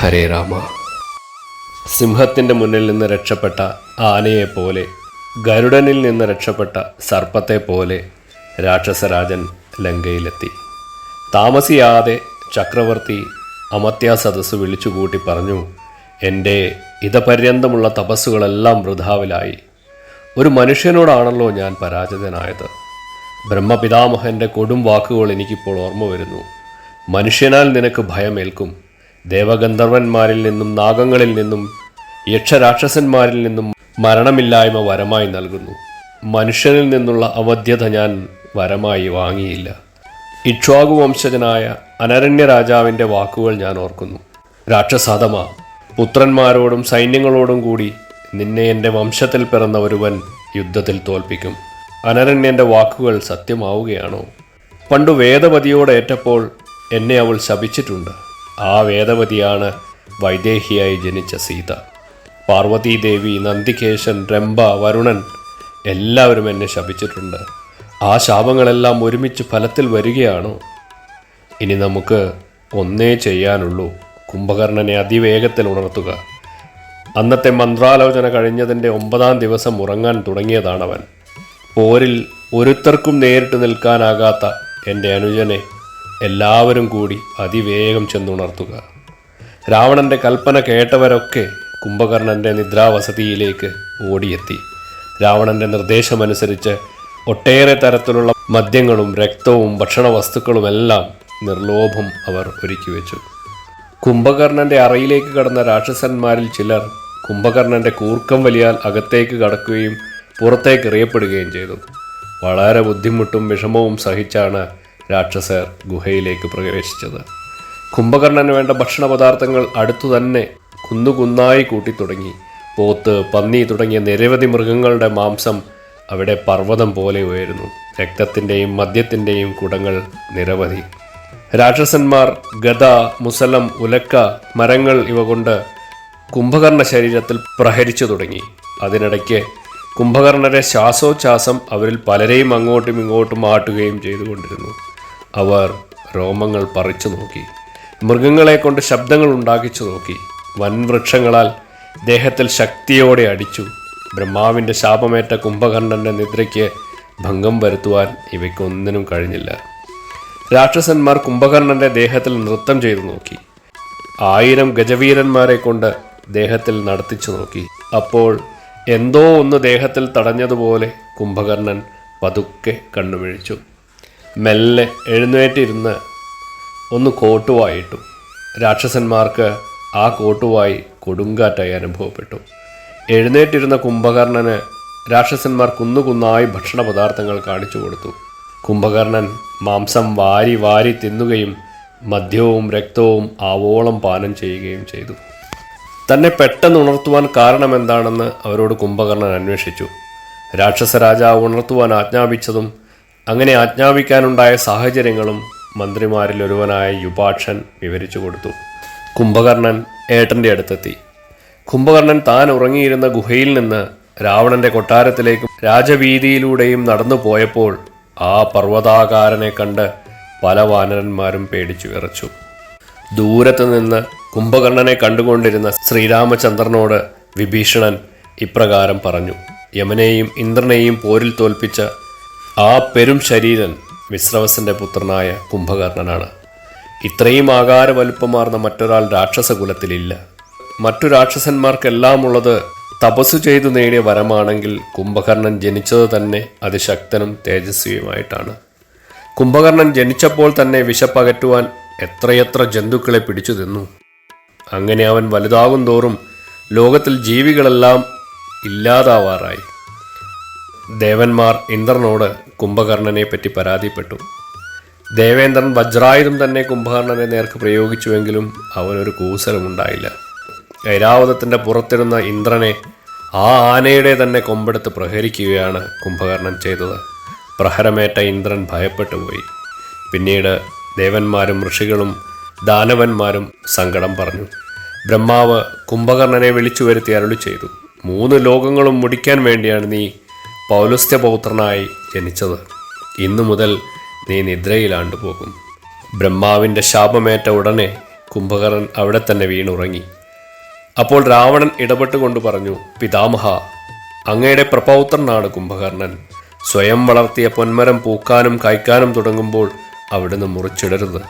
ഹരേ രാമ. സിംഹത്തിന്റെ മുന്നിൽ നിന്ന് രക്ഷപ്പെട്ട ആനയെപ്പോലെ ഗരുഡനിൽ നിന്ന് രക്ഷപ്പെട്ട സർപ്പത്തെ പോലെ രാക്ഷസരാജൻ ലങ്കയിലെത്തി. താമസിയാതെ ചക്രവർത്തി അമത്യാ സദസ്സ് വിളിച്ചുകൂട്ടി പറഞ്ഞു എന്റെ ഇതപര്യന്തമുള്ള തപസ്സുകളെല്ലാം വൃഥാവിലായി. ഒരു മനുഷ്യനോടാണല്ലോ ഞാൻ പരാജിതനായത്. ബ്രഹ്മപിതാമഹന്റെ കൊടും വാക്കുകൾ എനിക്കിപ്പോൾ ഓർമ്മ വരുന്നു. മനുഷ്യനാൽ നിനക്ക് ഭയമേൽക്കും. ദേവഗന്ധർവന്മാരിൽ നിന്നും നാഗങ്ങളിൽ നിന്നും യക്ഷരാക്ഷസന്മാരിൽ നിന്നും മരണമില്ലായ്മ വരമായി നൽകുന്നു. മനുഷ്യനിൽ നിന്നുള്ള അവധ്യത ഞാൻ വരമായി വാങ്ങിയില്ല. ഇക്ഷ്വാകു വംശജനായ അനരണ്യ രാജാവിന്റെ വാക്കുകൾ ഞാൻ ഓർക്കുന്നു. രാക്ഷസാധമ പുത്രന്മാരോടും സൈന്യങ്ങളോടും കൂടി നിന്നെ എന്റെ വംശത്തിൽ പിറന്ന ഒരുവൻ യുദ്ധത്തിൽ തോൽപ്പിക്കും. അനരണ്യന്റെ വാക്കുകൾ സത്യമാവുകയാണോ? പണ്ടു വേദവതിയോട് ഏറ്റപ്പോൾ എന്നെ അവൾ ശപിച്ചിട്ടുണ്ട്. ആ വേദവതിയാണ് വൈദേഹിയായി ജനിച്ച സീത. പാർവതീദേവി നന്ദികേശൻ രംഭ വരുണൻ എല്ലാവരും എന്നെ ശപിച്ചിട്ടുണ്ട്. ആ ശാപങ്ങളെല്ലാം ഒരുമിച്ച് ഫലത്തിൽ വരികയാണോ? ഇനി നമുക്ക് ഒന്നേ ചെയ്യാനുള്ളൂ. കുംഭകർണനെ അതിവേഗത്തിൽ ഉണർത്തുക. അന്നത്തെ മന്ത്രാലോചന കഴിഞ്ഞതിന്റെ ഒമ്പതാം ദിവസം ഉറങ്ങാൻ തുടങ്ങിയതാണവൻ. പോരിൽ ഒരുത്തർക്കും നേരിട്ട് നിൽക്കാനാകാത്ത എന്റെ അനുജനെ എല്ലാവരും കൂടി അതിവേഗം ചെന്നുണർത്തുക. രാവണന്റെ കൽപ്പന കേട്ടവരൊക്കെ കുംഭകർണന്റെ നിദ്രാവസതിയിലേക്ക് ഓടിയെത്തി. രാവണന്റെ നിർദ്ദേശമനുസരിച്ച് ഒട്ടേറെ തരത്തിലുള്ള മദ്യങ്ങളും രക്തവും ഭക്ഷണ വസ്തുക്കളുമെല്ലാം നിർലോഭം അവർ ഒരുക്കി വെച്ചു. കുംഭകർണന്റെ അറയിലേക്ക് കടന്ന രാക്ഷസന്മാരിൽ ചിലർ കുംഭകർണന്റെ കൂർക്കം വലിയാൽ അകത്തേക്ക് കടക്കുകയും പുറത്തേക്ക് എറിയപ്പെടുകയും ചെയ്തു. വളരെ ബുദ്ധിമുട്ടും വിഷമവും സഹിച്ചാണ് രാക്ഷസർ ഗുഹയിലേക്ക് പ്രവേശിച്ചത്. കുംഭകർണന് വേണ്ട ഭക്ഷണ പദാർത്ഥങ്ങൾ അടുത്തു തന്നെ കുന്നുകുന്നായി കൂട്ടിത്തുടങ്ങി. പോത്ത് പന്നി തുടങ്ങിയ നിരവധി മൃഗങ്ങളുടെ മാംസം അവിടെ പർവതം പോലെ ഉയരുന്നു. രക്തത്തിന്റെയും മദ്യത്തിന്റെയും കുടങ്ങൾ നിരവധി. രാക്ഷസന്മാർ ഗദ മുസലം ഉലക്ക മരങ്ങൾ ഇവ കൊണ്ട് കുംഭകർണ ശരീരത്തിൽ പ്രഹരിച്ചു തുടങ്ങി. അതിനിടയ്ക്ക് കുംഭകർണരെ ശ്വാസോച്ഛ്വാസം അവരിൽ പലരെയും അങ്ങോട്ടും ഇങ്ങോട്ടും ആട്ടുകയും ചെയ്തുകൊണ്ടിരുന്നു. അവർ രോമങ്ങൾ പറിച്ചു നോക്കി മൃഗങ്ങളെ കൊണ്ട് ശബ്ദങ്ങൾ ഉണ്ടാക്കിച്ചു നോക്കി വൻവൃക്ഷങ്ങളാൽ ദേഹത്തിൽ ശക്തിയോടെ അടിച്ചു. ബ്രഹ്മാവിന്റെ ശാപമേറ്റ കുംഭകർണന്റെ നിദ്രയ്ക്ക് ഭംഗം വരുത്തുവാൻ ഇവയ്ക്കൊന്നിനും കഴിഞ്ഞില്ല. രാക്ഷസന്മാർ കുംഭകർണന്റെ ദേഹത്തിൽ നൃത്തം ചെയ്തു നോക്കി. ആയിരം ഗജവീരന്മാരെ കൊണ്ട് ദേഹത്തിൽ നടത്തിച്ചു നോക്കി. അപ്പോൾ എന്തോ ഒന്ന് ദേഹത്തിൽ തടഞ്ഞതുപോലെ കുംഭകർണൻ പതുക്കെ കണ്ണുമിഴിച്ചു മെല്ലെ എഴുന്നേറ്റിരുന്ന് ഒന്ന് കോട്ടുവായിട്ടു. രാക്ഷസന്മാർക്ക് ആ കോട്ടുവായി കൊടുങ്കാറ്റായി അനുഭവപ്പെട്ടു. എഴുന്നേറ്റിരുന്ന കുംഭകർണന് രാക്ഷസന്മാർ കുന്നുകുന്നായി ഭക്ഷണ പദാർത്ഥങ്ങൾ കാണിച്ചു കൊടുത്തു. കുംഭകർണൻ മാംസം വാരി വാരി തിന്നുകയും മദ്യവും രക്തവും ആവോളം പാനം ചെയ്യുകയും ചെയ്തു. തന്നെ പെട്ടെന്ന് ഉണർത്തുവാൻ കാരണമെന്താണെന്ന് അവരോട് കുംഭകർണൻ അന്വേഷിച്ചു. രാക്ഷസരാജാവ് ഉണർത്തുവാൻ ആജ്ഞാപിച്ചതും അങ്ങനെ ആജ്ഞാപിക്കാനുണ്ടായ സാഹചര്യങ്ങളും മന്ത്രിമാരിൽ ഒരുവനായ യുപാക്ഷൻ വിവരിച്ചു കൊടുത്തു. കുംഭകർണൻ ഏട്ടന്റെ അടുത്തെത്തി. കുംഭകർണൻ താൻ ഉറങ്ങിയിരുന്ന ഗുഹയിൽ നിന്ന് രാവണന്റെ കൊട്ടാരത്തിലേക്കും രാജവീതിയിലൂടെയും നടന്നു പോയപ്പോൾ ആ പർവതാകാരനെ കണ്ട് പല വാനരന്മാരും പേടിച്ചു വിറച്ചു. ദൂരത്ത് നിന്ന് കുംഭകർണനെ കണ്ടുകൊണ്ടിരുന്ന ശ്രീരാമചന്ദ്രനോട് വിഭീഷണൻ ഇപ്രകാരം പറഞ്ഞു യമനെയും ഇന്ദ്രനെയും പോരിൽ തോൽപ്പിച്ച ആ പെരും ശരീരൻ വിശ്രവസന്റെ പുത്രനായ കുംഭകർണനാണ്. ഇത്രയും ആകാര വലുപ്പമാർന്ന മറ്റൊരാൾ രാക്ഷസകുലത്തിലില്ല. മറ്റു രാക്ഷസന്മാർക്കെല്ലാം ഉള്ളത് തപസ്സു ചെയ്തു നേടിയ വരമാണെങ്കിൽ കുംഭകർണൻ ജനിച്ചത് തന്നെ അതിശക്തനും തേജസ്വിയുമായിട്ടാണ്. കുംഭകർണൻ ജനിച്ചപ്പോൾ തന്നെ വിശപ്പകറ്റുവാൻ എത്രയെത്ര ജന്തുക്കളെ പിടിച്ചു തിന്നു. അങ്ങനെ അവൻ വലുതാകും തോറും ലോകത്തിൽ ജീവികളെല്ലാം ഇല്ലാതാവാറായി. ദേവന്മാർ ഇന്ദ്രനോട് കുംഭകർണനെ പറ്റി പരാതിപ്പെട്ടു. ദേവേന്ദ്രൻ വജ്രായുധം തന്നെ കുംഭകർണനെ നേർക്ക് പ്രയോഗിച്ചുവെങ്കിലും അവനൊരു കൂസലമുണ്ടായില്ല. ഐരാവതത്തിന്റെ പുറത്തിരുന്ന ഇന്ദ്രനെ ആ ആനയുടെ തന്നെ കൊമ്പെടുത്ത് പ്രഹരിക്കുകയാണ് കുംഭകർണൻ ചെയ്തത്. പ്രഹരമേറ്റ ഇന്ദ്രൻ ഭയപ്പെട്ടു പോയി പിന്നീട് ദേവന്മാരും ഋഷികളും ദാനവന്മാരും സങ്കടം പറഞ്ഞു. ബ്രഹ്മാവ് കുംഭകർണനെ വിളിച്ചു വരുത്തി അരുളി ചെയ്തു മൂന്ന് ലോകങ്ങളും മുടിക്കാൻ വേണ്ടിയാണ് നീ പൗലസ്ത്യപൗത്രനായി ജനിച്ചത്. ഇന്നു മുതൽ നീ നിദ്രയിലാണ്ടു പോകും. ബ്രഹ്മാവിന്റെ ശാപമേറ്റ ഉടനെ കുംഭകരൻ അവിടെ തന്നെ വീണുറങ്ങി. അപ്പോൾ രാവണൻ ഇടപെട്ടുകൊണ്ട് പറഞ്ഞു പിതാമഹ അങ്ങയുടെ പ്രപൗത്രനാണ് കുംഭകർണൻ. സ്വയം വളർത്തിയ പൊന്മരം പൂക്കാനും കായ്ക്കാനും തുടങ്ങുമ്പോൾ അവിടുന്ന് മുറിച്ചിടരുത്.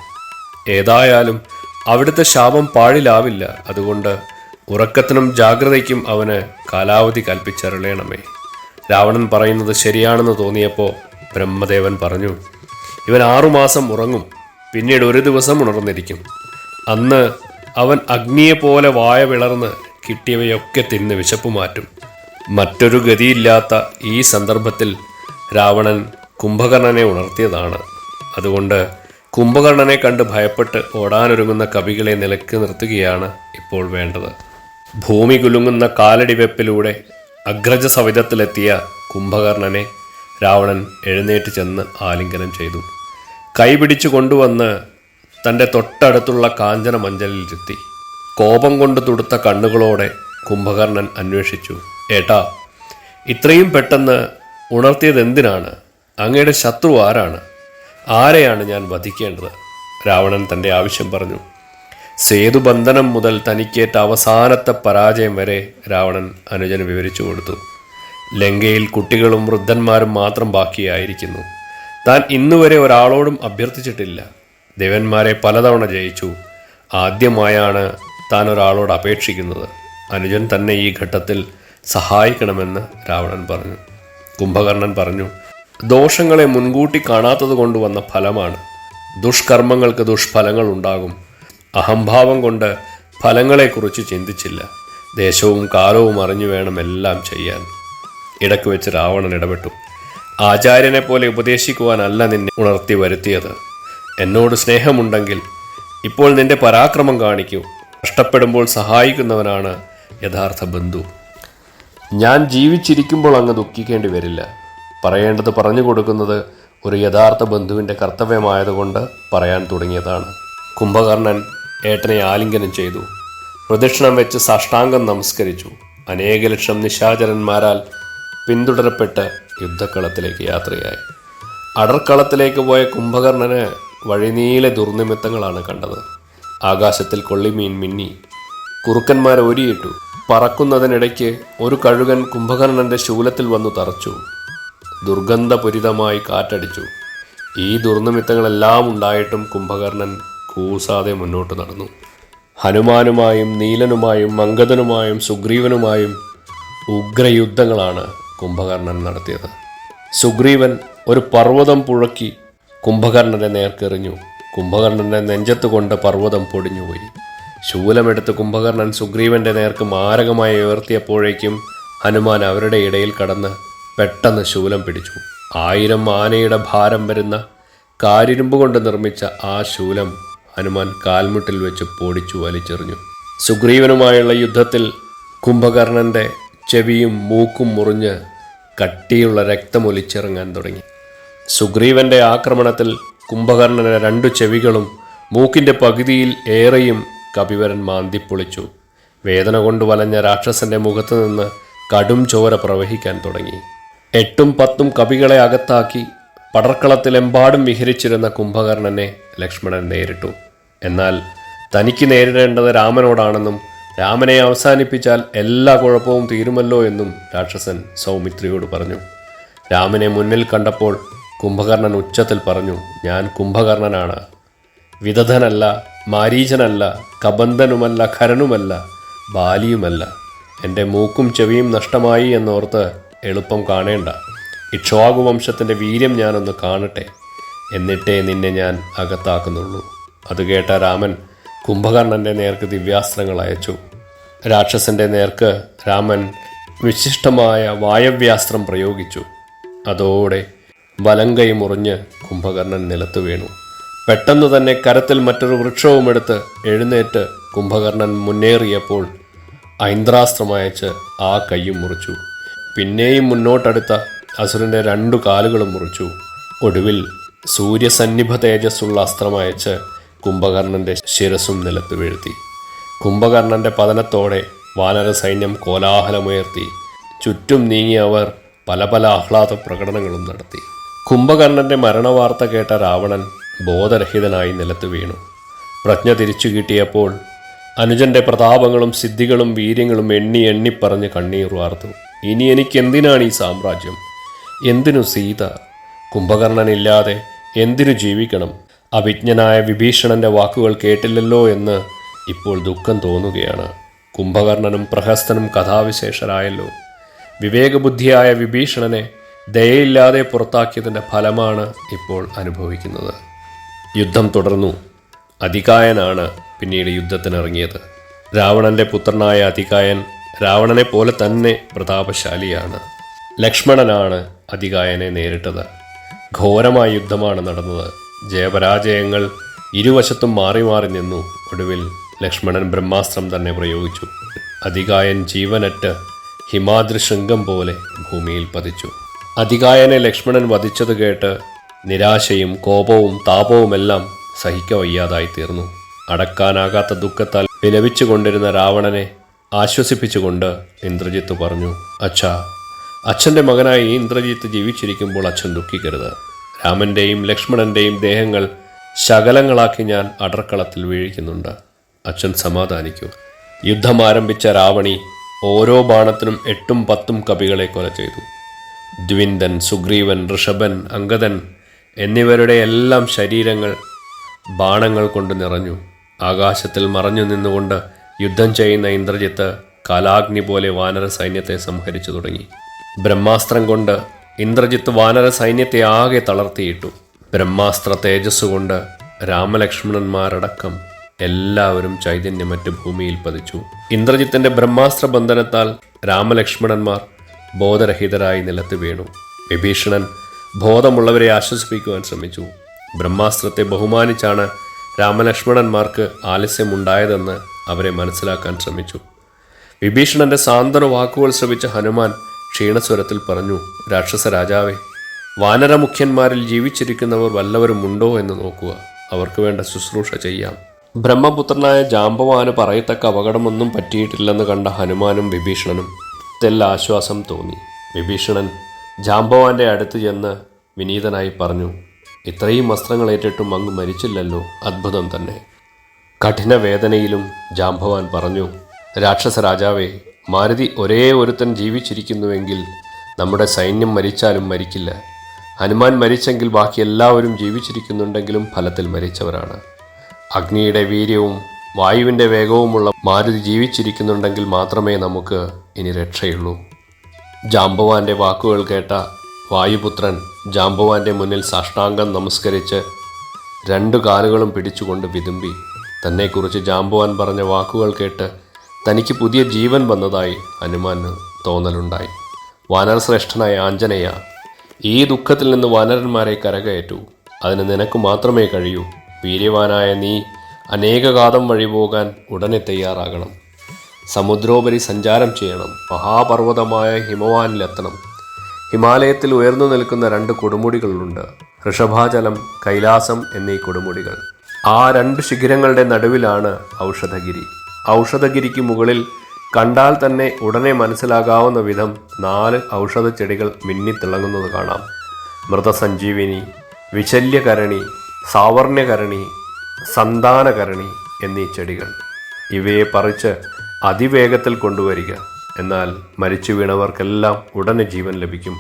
ഏതായാലും അവിടുത്തെ ശാപം പാഴിലാവില്ല. അതുകൊണ്ട് ഉറക്കത്തിനും ജാഗ്രതയ്ക്കും അവന് കാലാവധി കൽപ്പിച്ചരുളയണമേ രാവണൻ പറയുന്നത് ശരിയാണെന്ന് തോന്നിയപ്പോൾ ബ്രഹ്മദേവൻ പറഞ്ഞു ഇവൻ ആറുമാസം ഉറങ്ങും പിന്നീട് ഒരു ദിവസം ഉണർന്നിരിക്കും. അന്ന് അവൻ അഗ്നിയെപ്പോലെ വായ വിളർന്ന് കിട്ടിയവയൊക്കെ തിന്ന് വിശപ്പ് മാറ്റും. മറ്റൊരു ഗതിയില്ലാത്ത ഈ സന്ദർഭത്തിൽ രാവണൻ കുംഭകർണനെ ഉണർത്തിയതാണ്. അതുകൊണ്ട് കുംഭകർണനെ കണ്ട് ഭയപ്പെട്ട് ഓടാനൊരുങ്ങുന്ന കവികളെ നിലയ്ക്ക് നിർത്തുകയാണ് ഇപ്പോൾ വേണ്ടത്. ഭൂമി കുലുങ്ങുന്ന കാലടി വെപ്പിലൂടെ അഗ്രജ സവിധത്തിലെത്തിയ കുംഭകർണനെ രാവണൻ എഴുന്നേറ്റ് ചെന്ന് ആലിംഗനം ചെയ്തു. കൈപിടിച്ചു കൊണ്ടുവന്ന് തന്റെ തൊട്ടടുത്തുള്ള കാഞ്ചന മഞ്ചലിലിരുത്തി കോപം കൊണ്ട് തുടുത്ത കണ്ണുകളോടെ കുംഭകർണൻ അന്വേഷിച്ചു. ഏട്ടാ ഇത്രയും പെട്ടെന്ന് ഉണർത്തിയത് എന്തിനാണ് അങ്ങയുടെ ശത്രു ആരാണ്? ആരെയാണ് ഞാൻ വധിക്കേണ്ടത്? രാവണൻ തന്റെ ആവശ്യം പറഞ്ഞു. സേതുബന്ധനം മുതൽ തനിക്കേറ്റ അവസാനത്തെ പരാജയം വരെ രാവണൻ അനുജന് വിവരിച്ചു കൊടുത്തു. ലങ്കയിൽ കുട്ടികളും വൃദ്ധന്മാരും മാത്രം ബാക്കിയായിരിക്കുന്നു. താൻ ഇന്നുവരെ ഒരാളോടും അഭ്യർത്ഥിച്ചിട്ടില്ല. ദേവന്മാരെ പലതവണ ജയിച്ചു. ആദ്യമായാണ് താൻ ഒരാളോട് അപേക്ഷിക്കുന്നത്. അനുജൻ തന്നെ ഈ ഘട്ടത്തിൽ സഹായിക്കണമെന്ന് രാവണൻ പറഞ്ഞു. കുംഭകർണൻ പറഞ്ഞു ദോഷങ്ങളെ മുൻകൂട്ടി കാണാത്തത് കൊണ്ടുവന്ന ഫലമാണ്. ദുഷ്കർമ്മങ്ങൾക്ക് ദുഷ്ഫലങ്ങൾ ഉണ്ടാകും. അഹംഭാവം കൊണ്ട് ഫലങ്ങളെക്കുറിച്ച് ചിന്തിച്ചില്ല. ദേശവും കാലവും അറിഞ്ഞു വേണം എല്ലാം ചെയ്യാൻ. ഇടയ്ക്ക് വെച്ച് രാവണൻ ഇടപെട്ടു. ആചാര്യനെ പോലെ ഉപദേശിക്കുവാനല്ല നിന്നെ ഉണർത്തി വരുത്തിയത്. എന്നോട് സ്നേഹമുണ്ടെങ്കിൽ ഇപ്പോൾ നിന്റെ പരാക്രമം കാണിക്കൂ. കഷ്ടപ്പെടുമ്പോൾ സഹായിക്കുന്നവനാണ് യഥാർത്ഥ ബന്ധു. ഞാൻ ജീവിച്ചിരിക്കുമ്പോൾ അങ്ങ് ദുഃഖിക്കേണ്ടി വരില്ല. പറയേണ്ടത് പറഞ്ഞു കൊടുക്കുന്നത് ഒരു യഥാർത്ഥ ബന്ധുവിന്റെ കർത്തവ്യമായതുകൊണ്ട് പറയാൻ തുടങ്ങിയതാണ്. കുംഭകർണൻ ഏട്ടനെ ആലിംഗനം ചെയ്തു. പ്രദക്ഷിണം വെച്ച് സാഷ്ടാംഗം നമസ്കരിച്ചു. അനേക ലക്ഷം നിശാചരന്മാരാൽ പിന്തുടരപ്പെട്ട് യുദ്ധക്കളത്തിലേക്ക് യാത്രയായി. അടർക്കളത്തിലേക്ക് പോയ കുംഭകർണന് വഴിനീളെ ദുർനിമിത്തങ്ങളാണ് കണ്ടത്. ആകാശത്തിൽ കൊള്ളിമീൻ മിന്നി. കുറുക്കന്മാർ ഒരിയിട്ടു. പറക്കുന്നതിനിടയ്ക്ക് ഒരു കഴുകൻ കുംഭകർണന്റെ ശൂലത്തിൽ വന്നു തറച്ചു. ദുർഗന്ധപുരിതമായി കാറ്റടിച്ചു. ഈ ദുർനിമിത്തങ്ങളെല്ലാം ഉണ്ടായിട്ടും കുംഭകർണൻ കൂസാതെ മുന്നോട്ട് നടന്നു. ഹനുമാനുമായും നീലനുമായും മങ്കതനുമായും സുഗ്രീവനുമായും ഉഗ്രയുദ്ധങ്ങളാണ് കുംഭകർണൻ നടത്തിയത്. സുഗ്രീവൻ ഒരു പർവതം പുഴക്കി കുംഭകർണനെ നേർക്കെറിഞ്ഞു. കുംഭകർണനെ നെഞ്ചത്ത് കൊണ്ട് പർവതം പൊടിഞ്ഞുപോയി ശൂലമെടുത്ത് കുംഭകർണൻ സുഗ്രീവന്റെ നേർക്ക് മാരകമായി ഉയർത്തിയപ്പോഴേക്കും ഹനുമാൻ അവരുടെ ഇടയിൽ കടന്ന് പെട്ടെന്ന് ശൂലം പിടിച്ചു. ആയിരം ആനയുടെ ഭാരം വരുന്ന കാരിരുമ്പ് കൊണ്ട് നിർമ്മിച്ച ആ ശൂലം ഹനുമാൻ കാൽമുട്ടിൽ വെച്ച് പൊടിച്ചു വലിച്ചെറിഞ്ഞു. സുഗ്രീവനുമായുള്ള യുദ്ധത്തിൽ കുംഭകർണന്റെ ചെവിയും മൂക്കും മുറിഞ്ഞ് കട്ടിയുള്ള രക്തമൊലിച്ചിറങ്ങാൻ തുടങ്ങി. സുഗ്രീവന്റെ ആക്രമണത്തിൽ കുംഭകർണന് രണ്ടു ചെവികളും മൂക്കിന്റെ പകുതിയിൽ ഏറെയും കപിവരൻ മാന്തിപ്പൊളിച്ചു. വേദന കൊണ്ട് വലഞ്ഞ രാക്ഷസന്റെ മുഖത്തു നിന്ന് കടും ചോര പ്രവഹിക്കാൻ തുടങ്ങി. എട്ടും പത്തും കവികളെ അകത്താക്കി പടർക്കളത്തിലെമ്പാടും വിഹരിച്ചിരുന്ന കുംഭകർണനെ ലക്ഷ്മണൻ നേരിട്ടു. എന്നാൽ തനിക്ക് നേരിടേണ്ടത് രാമനോടാണെന്നും രാമനെ അവസാനിപ്പിച്ചാൽ എല്ലാ കുഴപ്പവും തീരുമല്ലോ എന്നും രാക്ഷസൻ സൗമിത്രിയോട് പറഞ്ഞു. രാമനെ മുന്നിൽ കണ്ടപ്പോൾ കുംഭകർണൻ ഉച്ചത്തിൽ പറഞ്ഞു ഞാൻ കുംഭകർണനാണ്. വിദധനല്ല മാരീചനല്ല കബന്ധനുമല്ല ഖരനുമല്ല ബാലിയുമല്ല. എന്റെ മൂക്കും ചെവിയും നഷ്ടമായി എന്നോർത്ത് എളുപ്പം കാണേണ്ട. ഇക്ഷ്വാകു വംശത്തിന്റെ വീര്യം ഞാനൊന്ന് കാണട്ടെ. എന്നിട്ടേ നിന്നെ ഞാൻ അകത്താക്കുന്നുള്ളൂ. അത് കേട്ട രാമൻ കുംഭകർണന്റെ നേർക്ക് ദിവ്യാസ്ത്രങ്ങൾ അയച്ചു. രാക്ഷസന്റെ നേർക്ക് രാമൻ വിശിഷ്ടമായ വായവ്യാസ്ത്രം പ്രയോഗിച്ചു. അതോടെ വലങ്കൈ മുറിഞ്ഞ് കുംഭകർണൻ നിലത്തു വീണു. പെട്ടെന്ന് തന്നെ കരത്തിൽ മറ്റൊരു വൃക്ഷവും എടുത്ത് എഴുന്നേറ്റ് കുംഭകർണൻ മുന്നേറിയപ്പോൾ ഐന്ദ്രാസ്ത്രമയച്ച് ആ കൈയും മുറിച്ചു. പിന്നെയും മുന്നോട്ടടുത്ത അസുരന്റെ രണ്ടു കാലുകളും മുറിച്ചു. ഒടുവിൽ സൂര്യസന്നിഭ തേജസ്സുള്ള അസ്ത്രമയച്ച് കുംഭകർണന്റെ ശിരസും നിലത്ത് വീഴ്ത്തി. കുംഭകർണന്റെ പതനത്തോടെ വാനര സൈന്യം കോലാഹലമുയർത്തി. ചുറ്റും നീങ്ങിയവർ പല പല ആഹ്ലാദ പ്രകടനങ്ങളും നടത്തി. കുംഭകർണന്റെ മരണവാർത്ത കേട്ട രാവണൻ ബോധരഹിതനായി നിലത്ത് വീണു. പ്രജ്ഞ തിരിച്ചു കിട്ടിയപ്പോൾ അനുജന്റെ പ്രതാപങ്ങളും സിദ്ധികളും വീര്യങ്ങളും എണ്ണി എണ്ണി പറഞ്ഞ് കണ്ണീർ വാർത്തു. ഇനി എനിക്ക് എന്തിനാണ് ഈ സാമ്രാജ്യം? എന്തിനു സീത? കുംഭകർണനില്ലാതെ എന്തിനു ജീവിക്കണം? അവിജ്ഞനായ വിഭീഷണന്റെ വാക്കുകൾ കേട്ടില്ലല്ലോ എന്ന് ഇപ്പോൾ ദുഃഖം തോന്നുകയാണ്. കുംഭകർണനും പ്രഹസ്തനും കഥാവിശേഷരായല്ലോ. വിവേകബുദ്ധിയായ വിഭീഷണനെ ദയയില്ലാതെ പുറത്താക്കിയതിന്റെ ഫലമാണ് ഇപ്പോൾ അനുഭവിക്കുന്നത്. യുദ്ധം തുടർന്നു. അതികായനാണ് പിന്നീട് യുദ്ധത്തിനിറങ്ങിയത്. രാവണന്റെ പുത്രനായ അതികായൻ രാവണനെ പോലെ തന്നെ പ്രതാപശാലിയാണ്. ലക്ഷ്മണനാണ് അതികായനെ നേരിട്ടത്. ഘോരമായ യുദ്ധമാണ് നടന്നത്. ജയപരാജയങ്ങൾ ഇരുവശത്തും മാറി മാറി നിന്നു. ഒടുവിൽ ലക്ഷ്മണൻ ബ്രഹ്മാസ്ത്രം തന്നെ പ്രയോഗിച്ചു. അതികായൻ ജീവനറ്റ് ഹിമാദ്രി ശൃംഗം പോലെ ഭൂമിയിൽ പതിച്ചു. അതികായനെ ലക്ഷ്മണൻ വധിച്ചത് കേട്ട് നിരാശയും കോപവും താപവുമെല്ലാം സഹിക്കവയ്യാതായി തീർന്നു അടക്കാനാകാത്ത ദുഃഖത്താൽ വിലപിച്ചുകൊണ്ടിരുന്ന രാവണനെ ആശ്വസിപ്പിച്ചുകൊണ്ട് ഇന്ദ്രജിത്ത് പറഞ്ഞു അച്ഛാ അച്ഛന്റെ മകനായി ഇന്ദ്രജിത്ത് ജീവിച്ചിരിക്കുമ്പോൾ അച്ഛൻ ദുഃഖിക്കരുത്. രാമന്റെയും ലക്ഷ്മണന്റെയും ദേഹങ്ങൾ ശകലങ്ങളാക്കി ഞാൻ അടർക്കളത്തിൽ വീഴിക്കുന്നുണ്ട്. അച്ഛൻ സമാധാനിക്കൂ. യുദ്ധം ആരംഭിച്ച രാവണി ഓരോ ബാണത്തിനും എട്ടും പത്തും കപികളെ കൊല ചെയ്തു. ദ്വിന്ദൻ സുഗ്രീവൻ ഋഷഭൻ അങ്കദൻ എന്നിവരുടെ എല്ലാം ശരീരങ്ങൾ ബാണങ്ങൾ കൊണ്ട് നിറഞ്ഞു. ആകാശത്തിൽ മറഞ്ഞു നിന്നുകൊണ്ട് യുദ്ധം ചെയ്യുന്ന ഇന്ദ്രജിത്ത് കാലാഗ്നി പോലെ വാനര സൈന്യത്തെ സംഹരിച്ചു തുടങ്ങി. ബ്രഹ്മാസ്ത്രം കൊണ്ട് ഇന്ദ്രജിത്ത് വാനര സൈന്യത്തെ ആകെ തളർത്തിയിട്ടു. ബ്രഹ്മാസ്ത്ര തേജസ്സുകൊണ്ട് രാമലക്ഷ്മണന്മാരടക്കം എല്ലാവരും ചൈതന്യമറ്റ് ഭൂമിയിൽ പതിച്ചു. ഇന്ദ്രജിത്തിന്റെ ബ്രഹ്മാസ്ത്ര ബന്ധനത്താൽ രാമലക്ഷ്മണന്മാർ ബോധരഹിതരായി നിലത്ത് വീണു. വിഭീഷണൻ ബോധമുള്ളവരെ ആശ്വസിപ്പിക്കുവാൻ ശ്രമിച്ചു. ബ്രഹ്മാസ്ത്രത്തെ ബഹുമാനിച്ചാണ് രാമലക്ഷ്മണന്മാർക്ക് ആലസ്യമുണ്ടായതെന്ന് അവരെ മനസ്സിലാക്കാൻ ശ്രമിച്ചു. വിഭീഷണന്റെ സാന്ത്വന വാക്കുകൾ ശ്രമിച്ച ഹനുമാൻ ക്ഷീണസ്വരത്തിൽ പറഞ്ഞു രാക്ഷസ രാജാവേ വാനരമുഖ്യന്മാരിൽ ജീവിച്ചിരിക്കുന്നവർ വല്ലവരുമുണ്ടോ എന്ന് നോക്കുക. അവർക്ക് വേണ്ട ശുശ്രൂഷ ചെയ്യാം. ബ്രഹ്മപുത്രനായ ജാമ്പവാന് പറയത്തക്ക അപകടമൊന്നും പറ്റിയിട്ടില്ലെന്ന് കണ്ട ഹനുമാനും വിഭീഷണനും തെല്ല ആശ്വാസം തോന്നി. വിഭീഷണൻ ജാമ്പവാന്റെ അടുത്ത് ചെന്ന് വിനീതനായി പറഞ്ഞു ഇത്രയും വസ്ത്രങ്ങൾ ഏറ്റിട്ടും അങ്ങ് മരിച്ചില്ലല്ലോ അത്ഭുതം തന്നെ. കഠിന വേദനയിലും ജാംബവാൻ പറഞ്ഞു രാക്ഷസ രാജാവേ മാരുതി ഒരേ ഒരുത്തൻ ജീവിച്ചിരിക്കുന്നുവെങ്കിൽ നമ്മുടെ സൈന്യം മരിച്ചാലും മരിക്കില്ല. ഹനുമാൻ മരിച്ചെങ്കിൽ ബാക്കി എല്ലാവരും ജീവിച്ചിരിക്കുന്നുണ്ടെങ്കിലും ഫലത്തിൽ മരിച്ചവരാണ്. അഗ്നിയുടെ വീര്യവും വായുവിന്റെ വേഗവുമുള്ള മാരുതി ജീവിച്ചിരിക്കുന്നുണ്ടെങ്കിൽ മാത്രമേ നമുക്ക് ഇനി രക്ഷയുള്ളൂ. ജാംബവാന്റെ വാക്കുകൾ കേട്ട വായുപുത്രൻ ജാംബവാന്റെ മുന്നിൽ സാഷ്ടാംഗം നമസ്കരിച്ച് രണ്ടു കാലുകളും പിടിച്ചുകൊണ്ട് വിതുമ്പി. തന്നെക്കുറിച്ച് ജാംബവാൻ പറഞ്ഞ വാക്കുകൾ കേട്ട് തനിക്ക് പുതിയ ജീവൻ വന്നതായി ഹനുമാന് തോന്നലുണ്ടായി. വാനരശ്രേഷ്ഠനായ ആഞ്ജനേയ ഈ ദുഃഖത്തിൽ നിന്ന് വാനരന്മാരെ കരകയറ്റൂ. അതിന് നിനക്ക് മാത്രമേ കഴിയൂ. വീര്യവാനായ നീ അനേകഘാതം വഴി പോകാൻ ഉടനെ തയ്യാറാകണം. സമുദ്രോപരി സഞ്ചാരം ചെയ്യണം. മഹാപർവതമായ ഹിമവാനിലെത്തണം. ഹിമാലയത്തിൽ ഉയർന്നു നിൽക്കുന്ന രണ്ട് കൊടുമുടികളുണ്ട്. ഋഷഭാചലം കൈലാസം എന്നീ കൊടുമുടികൾ. ആ രണ്ട് ശിഖിരങ്ങളുടെ നടുവിലാണ് ഔഷധഗിരി. ഔഷധഗിരിക്ക് മുകളിൽ കണ്ടാൽ തന്നെ ഉടനെ മനസ്സിലാകാവുന്ന വിധം നാല് ഔഷധ ചെടികൾ മിന്നിത്തിളങ്ങുന്നത് കാണാം. മൃതസഞ്ജീവിനി വിശല്യകരണി സാവർണ്യകരണി സന്താനകരണി എന്നീ ചെടികൾ. ഇവയെ പറിച്ച് അതിവേഗത്തിൽ കൊണ്ടുവരിക. എന്നാൽ മരിച്ചു വീണവർക്കെല്ലാം ഉടനെ ജീവൻ ലഭിക്കും.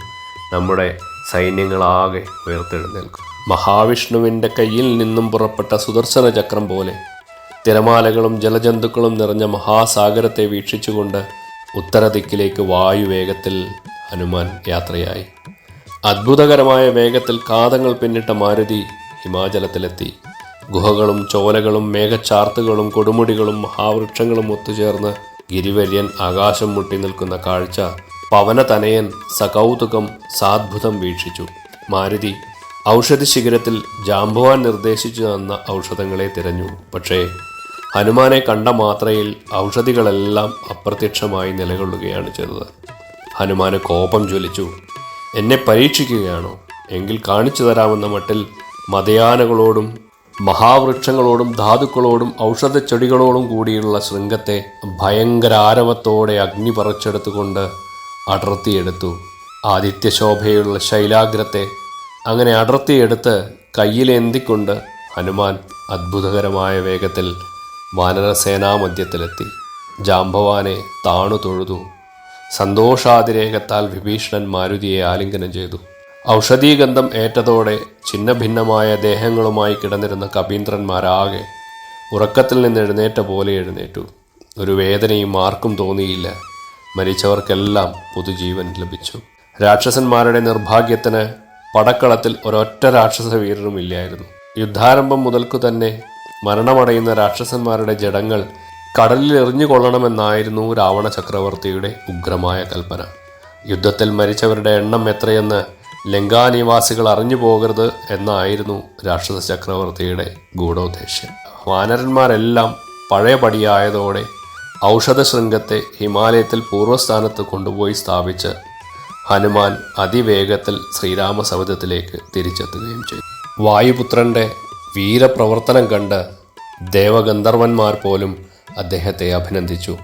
നമ്മുടെ സൈന്യങ്ങളാകെ ഉയർത്തെഴുന്നേൽക്കും. മഹാവിഷ്ണുവിന്റെ കയ്യിൽ നിന്നും പുറപ്പെട്ട സുദർശന ചക്രം പോലെ തിരമാലകളും ജലജന്തുക്കളും നിറഞ്ഞ മഹാസാഗരത്തെ വീക്ഷിച്ചുകൊണ്ട് ഉത്തരദിക്കിലേക്ക് വായുവേഗത്തിൽ ഹനുമാൻ യാത്രയായി. അത്ഭുതകരമായ വേഗത്തിൽ കാതങ്ങൾ പിന്നിട്ട മാരുതി ഹിമാചലത്തിലെത്തി. ഗുഹകളും ചോലകളും മേഘച്ചാർത്തുകളും കൊടുമുടികളും മഹാവൃക്ഷങ്ങളും ഒത്തുചേർന്ന് ഗിരിവര്യൻ ആകാശം മുട്ടി നിൽക്കുന്ന കാഴ്ച പവനതനയൻ സകൗതുകം സാദ്ഭുതം വീക്ഷിച്ചു. മാരുതി ഔഷധ ശിഖരത്തിൽ ജാംബവാൻ നിർദ്ദേശിച്ചു തന്ന ഔഷധങ്ങളെ തിരഞ്ഞു. പക്ഷേ ഹനുമാനെ കണ്ട മാത്രയിൽ ഔഷധികളെല്ലാം അപ്രത്യക്ഷമായി നിലകൊള്ളുകയാണ് ചെയ്തത്. ഹനുമാന് കോപം ജ്വലിച്ചു. എന്നെ പരീക്ഷിക്കുകയാണോ? എങ്കിൽ കാണിച്ചു തരാമെന്ന മട്ടിൽ മതയാനകളോടും മഹാവൃക്ഷങ്ങളോടും ധാതുക്കളോടും ഔഷധച്ചെടികളോടും കൂടിയുള്ള ശൃംഗത്തെ ഭയങ്കര ആരവത്തോടെ അഗ്നി പറിച്ചെടുത്തുകൊണ്ട് അടർത്തിയെടുത്തു. ആദിത്യശോഭയുള്ള ശൈലാഗ്രത്തെ അങ്ങനെ അടർത്തിയെടുത്ത് കയ്യിലേന്തിക്കൊണ്ട് ഹനുമാൻ അത്ഭുതകരമായ വേഗത്തിൽ വാനരസേനാമധ്യത്തിലെത്തി. ജാംബവാനെ താണു തൊഴുതു. സന്തോഷാതിരേകത്താൽ വിഭീഷണൻ മാരുതിയെ ആലിംഗനം ചെയ്തു. ഔഷധീഗന്ധം ഏറ്റതോടെ ഛിന്നഭിന്നമായ ദേഹങ്ങളുമായി കിടന്നിരുന്ന കപീന്ദ്രന്മാരാകെ ഉറക്കത്തിൽ നിന്ന് എഴുന്നേറ്റ പോലെ എഴുന്നേറ്റു. ഒരു വേദനയും ആർക്കും തോന്നിയില്ല. മരിച്ചവർക്കെല്ലാം പുതുജീവൻ ലഭിച്ചു. രാക്ഷസന്മാരുടെ നിർഭാഗ്യത്തിന് പടക്കളത്തിൽ ഒരൊറ്റ രാക്ഷസ വീരനും ഇല്ലായിരുന്നു യുദ്ധാരംഭം മുതൽക്കു തന്നെ മരണമടയുന്ന രാക്ഷസന്മാരുടെ ജഡങ്ങൾ കടലിൽ എറിഞ്ഞുകൊള്ളണമെന്നായിരുന്നു രാവണ ചക്രവർത്തിയുടെ ഉഗ്രമായ കൽപ്പന. യുദ്ധത്തിൽ മരിച്ചവരുടെ എണ്ണം എത്രയെന്ന് ലങ്കാനിവാസികൾ അറിഞ്ഞു പോകരുത് എന്നായിരുന്നു രാക്ഷസ ചക്രവർത്തിയുടെ ഗൂഢോദ്ദേശ്യം. വാനരന്മാരെല്ലാം പഴയപടിയായതോടെ ഔഷധ ശൃംഗത്തെ ഹിമാലയത്തിൽ പൂർവസ്ഥാനത്ത് കൊണ്ടുപോയി സ്ഥാപിച്ച് ഹനുമാൻ അതിവേഗത്തിൽ ശ്രീരാമസൗധത്തിലേക്ക് തിരിച്ചെത്തുകയും ചെയ്തു. വായുപുത്രന്റെ വീരപ്രവർത്തനം കണ്ട് ദേവഗന്ധർവന്മാർ പോലും അദ്ദേഹത്തെ അഭിനന്ദിച്ചു.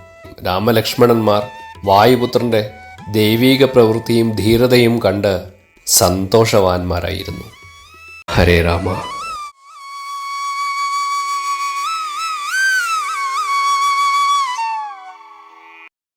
രാമലക്ഷ്മണന്മാർ വായുപുത്രന്റെ ദൈവീക പ്രവൃത്തിയും ധീരതയും കണ്ട് സന്തോഷവാന്മാരായിരുന്നു. ഹരേ രാമ.